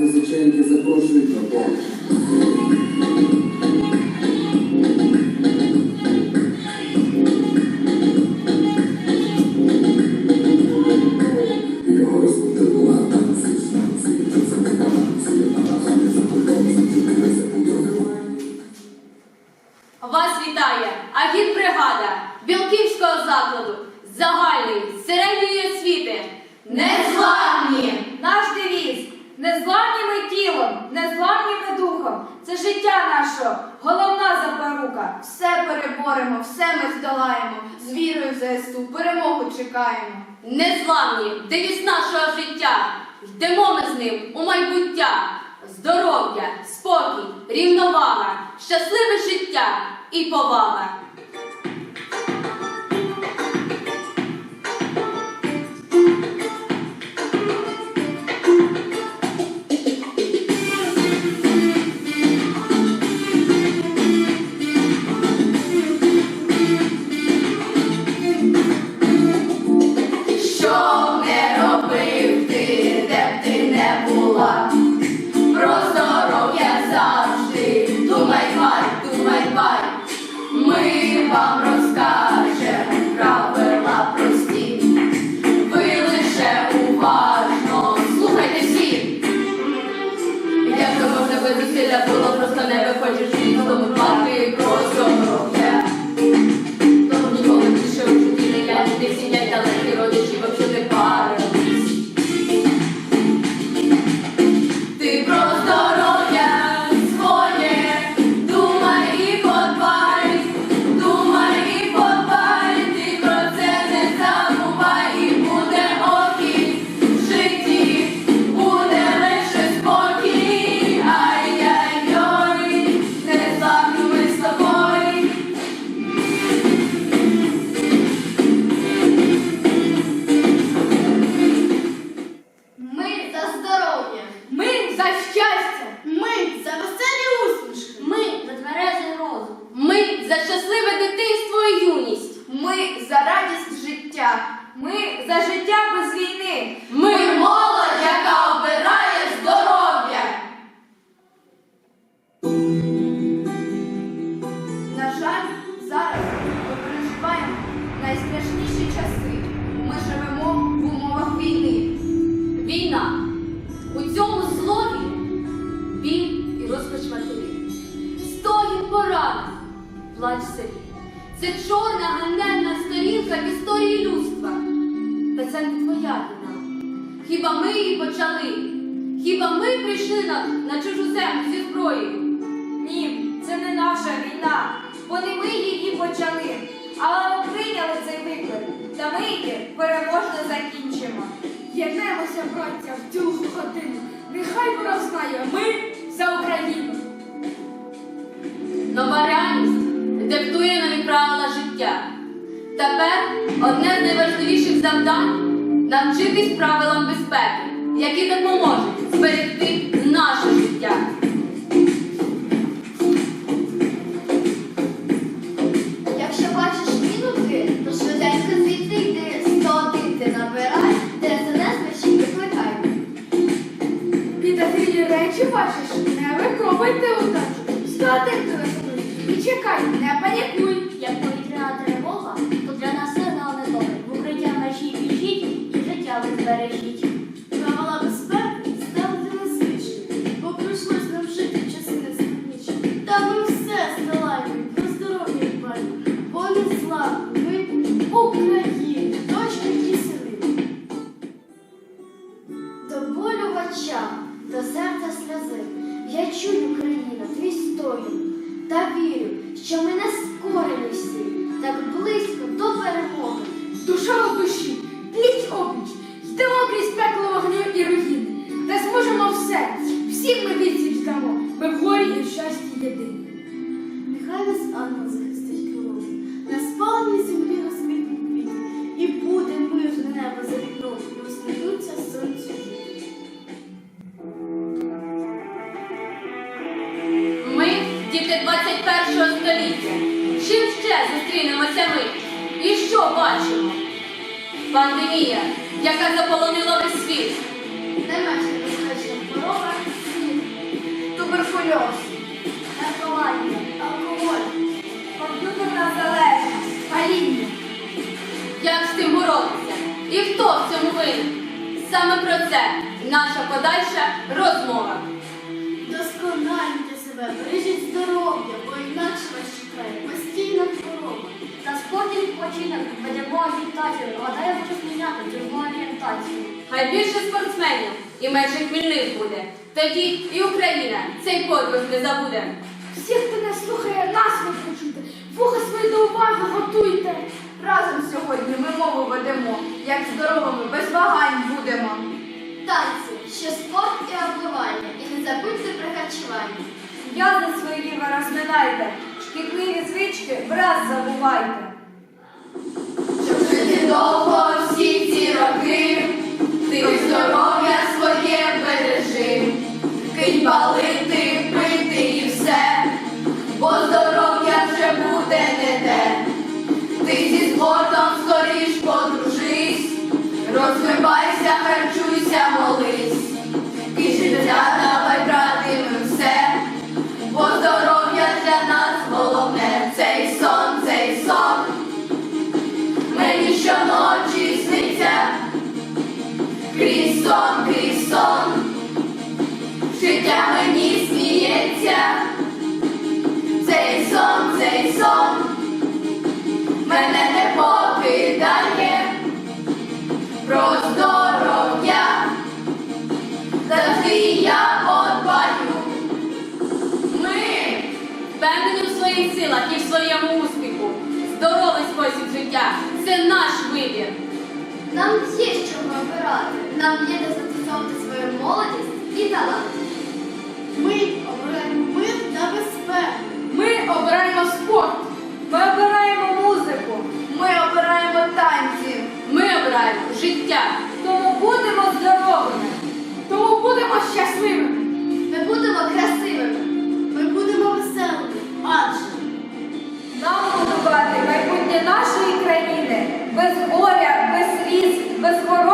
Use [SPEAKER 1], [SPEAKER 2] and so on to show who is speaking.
[SPEAKER 1] музиченки запрошують на помощь. Його.
[SPEAKER 2] Вас вітає агітбригада Білківського закладу загальної середньої освіти. Незламні!
[SPEAKER 3] Наш девіз незламні ми тілом, незламні ми духом. Це життя нашого, головна запорука.
[SPEAKER 4] Все переборемо, все ми здолаємо. З вірою в ЗСУ перемогу чекаємо.
[SPEAKER 2] Незламні девіз нашого життя. Йдемо ми з ним у майбуття. Здоров'я, спокій, рівновага, щасливе життя і повага.
[SPEAKER 4] Це
[SPEAKER 2] чорна ганебна сторінка в історії людства. Та це не твоя війна. Хіба ми її почали? Хіба ми прийшли на, на чужу землю зі зброєю?
[SPEAKER 3] Ні, це не наша війна, бо не ми її почали. Але ми прийняли цей виклик, та ми її переможно закінчимо. Єднемося, браття, в цю годину. Нехай ворог знає, ми за Україну.
[SPEAKER 2] Нова правила життя. Тепер одне з найважливіших завдань навчитись правилам безпеки, які допоможуть зберегти наше життя.
[SPEAKER 5] Життя збережіть. Правила безпеки ставте на звичні, бо прийшлось нам жити в часи нескладніші. Та ми все здолаємо, про здоров'я дбаємо, бо не зламні ми Україні, дочки і сини. До болю очах, до серця сльози. Я чую, Україна, твій стоїн, та вірю, що ми не скорені всі, так близько до перемоги.
[SPEAKER 3] Душа у душі, пліч опліч, йдемо крізь пекло вогню і руїни. Та зможемо все, всім ми відсіч дамо, ми в горі і в щасті єдині.
[SPEAKER 5] Нехай нас ангел захистить крилом, на спаленій землі розквітнуть квіти, і буде мирне небо за вікном, і сонцю.
[SPEAKER 2] Ми діти 21 століття. Чим ще зустрінемося ми? І що бачимо? Пандемія, яка заполонила весь світ.
[SPEAKER 5] Не менш небезпечна хвороба
[SPEAKER 2] сльоз,
[SPEAKER 6] наркоманія, алкоголь,
[SPEAKER 2] комп'ютерна залежність, паління.
[SPEAKER 5] Як з цим боротися? І хто в цьому винен? Саме про це наша подальша розмова.
[SPEAKER 6] Доскональте себе, бережіть здоров'я, бо інакше вас чекає постійна хвороба. Та спокій відпочинок ведемо
[SPEAKER 5] Хай більше спортсменів і менше хмільних буде. Тоді і Україна цей подвиг не забуде.
[SPEAKER 2] Всі, хто не слухає нас, ви почуйте, вуха свої до уваги готуйте.
[SPEAKER 4] Разом сьогодні ми мову ведемо, як здоровими, без вагань будемо.
[SPEAKER 6] Танці, ще спорт і обливання, і не забудьте про харчування.
[SPEAKER 2] В'язи свої ви розминайте, шкідливі звички враз забувайте.
[SPEAKER 4] Щоб жити довго життя мені сміється, цей сон, цей сон, мене не покидає про здоров'я, завжди я подбаю. Ми
[SPEAKER 5] Впевнені в своїх силах і в своєму успіху. Здоровий спосіб життя це наш вибір.
[SPEAKER 6] Нам є що обирати, нам є де застосовувати свою молодість і талант. Ми обираємо мир та безпеку.
[SPEAKER 2] Ми обираємо спорт, ми обираємо музику,
[SPEAKER 4] Ми обираємо танці.
[SPEAKER 5] Ми обираємо життя.
[SPEAKER 2] тому будемо здоровими, тому будемо щасливими.
[SPEAKER 6] Ми будемо красивими, ми будемо веселими, адже
[SPEAKER 2] Нам будувати майбутнє нашої країни без горя, без сліз, без хвороб